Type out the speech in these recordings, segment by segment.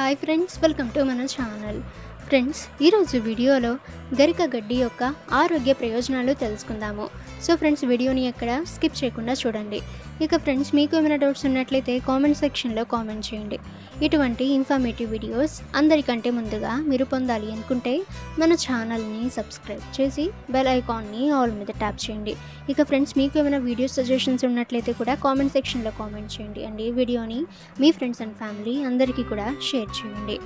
Hi friends welcome to మన channel. Friends ఈరోజు వీడియోలో గరిక గడ్డి యొక్క ఆరోగ్య ప్రయోజనాలు తెలుసుకుందాము. సో ఫ్రెండ్స్ వీడియోని ఎక్కడ స్కిప్ చేయకుండా చూడండి. ఇక ఫ్రెండ్స్ మీకు ఏమైనా డౌట్స్ ఉన్నట్లయితే కామెంట్ సెక్షన్లో కామెంట్ చేయండి. ఇటువంటి ఇన్ఫర్మేటివ్ వీడియోస్ అందరికంటే ముందుగా మీరు పొందాలి అనుకుంటే మన ఛానల్ని సబ్స్క్రైబ్ చేసి బెల్ ఐకాన్ని ఆల్ మీద ట్యాప్ చేయండి. ఇక ఫ్రెండ్స్ మీకు ఏమైనా వీడియో సజెషన్స్ ఉన్నట్లయితే కూడా కామెంట్ సెక్షన్లో కామెంట్ చేయండి. అండ్ ఈ వీడియోని మీ ఫ్రెండ్స్ అండ్ ఫ్యామిలీ అందరికీ కూడా షేర్ చేయండి.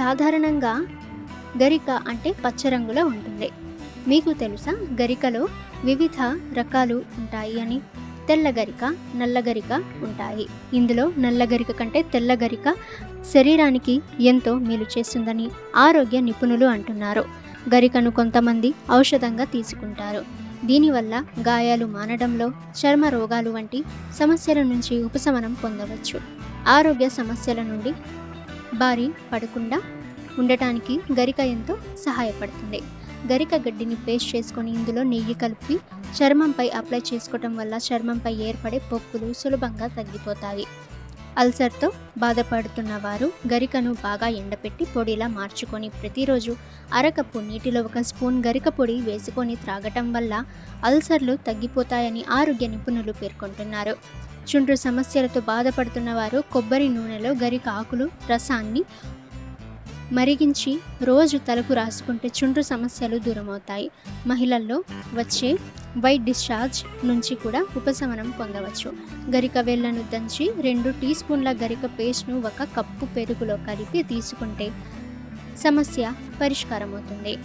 సాధారణంగా గరిక అంటే పచ్చ రంగులో ఉంటుంది. మీకు తెలుసా గరికలో వివిధ రకాలు ఉంటాయి అని? తెల్ల గరిక నల్ల గరిక ఉంటాయి. ఇందులో నల్ల గరిక కంటే తెల్ల గరిక శరీరానికి ఎంతో మేలు చేస్తుందని ఆరోగ్య నిపుణులు అంటున్నారు. గరికను కొంతమంది ఔషధంగా తీసుకుంటారు. దీనివల్ల గాయాలు మానడంలో చర్మ రోగాలు వంటి సమస్యల నుంచి ఉపశమనం పొందవచ్చు. ఆరోగ్య సమస్యల నుండి బారి పడకుండా ఉండటానికి గరిక ఎంతో సహాయపడుతుంది. గరిక గడ్డిని పేస్ట్ చేసుకొని ఇందులో నెయ్యి కలిపి చర్మంపై అప్లై చేసుకోవటం వల్ల చర్మంపై ఏర్పడే పొక్కులు సులభంగా తగ్గిపోతాయి. అల్సర్తో బాధపడుతున్న వారు గరికను బాగా ఎండపెట్టి పొడిలా మార్చుకొని ప్రతిరోజు అరకప్పు నీటిలో ఒక స్పూన్ గరిక పొడి వేసుకొని త్రాగటం వల్ల అల్సర్లు తగ్గిపోతాయని ఆరోగ్య నిపుణులు పేర్కొంటున్నారు. చుండ్రు సమస్యలతో బాధపడుతున్న వారు కొబ్బరి నూనెలో గరిక ఆకులు రసాన్ని మరిగించి రోజు తలకు రాసుకుంటే చుండ్రు సమస్యలు దూరమవుతాయి. మహిళల్లో వచ్చే వైట్ డిశ్చార్జ్ నుంచి కూడా ఉపశమనం పొందవచ్చు. గరిక వేళ్ళను దంచి రెండు టీ స్పూన్ల గరిక పేస్ట్ను ఒక కప్పు పెరుగులో కలిపి తీసుకుంటే సమస్య పరిష్కారమవుతుంది.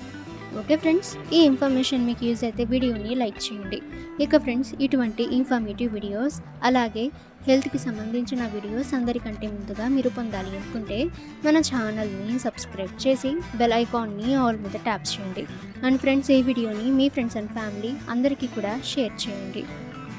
Okay friends? ఈ ఇన్ఫర్మేషన్ మీకు యూజ్ అయితే వీడియోని లైక్ చేయండి. ఇక ఫ్రెండ్స్ ఇటువంటి ఇన్ఫర్మేటివ్ వీడియోస్ అలాగే హెల్త్కి సంబంధించిన వీడియోస్ అందరికంటే ముందుగా మీరు పొందాలి అనుకుంటే మన ఛానల్ని సబ్స్క్రైబ్ చేసి బెల్ ఐకాన్ని ఆల్ మీద ట్యాప్ చేయండి. అండ్ ఫ్రెండ్స్ ఈ వీడియోని మీ ఫ్రెండ్స్ అండ్ ఫ్యామిలీ అందరికీ కూడా షేర్ చేయండి.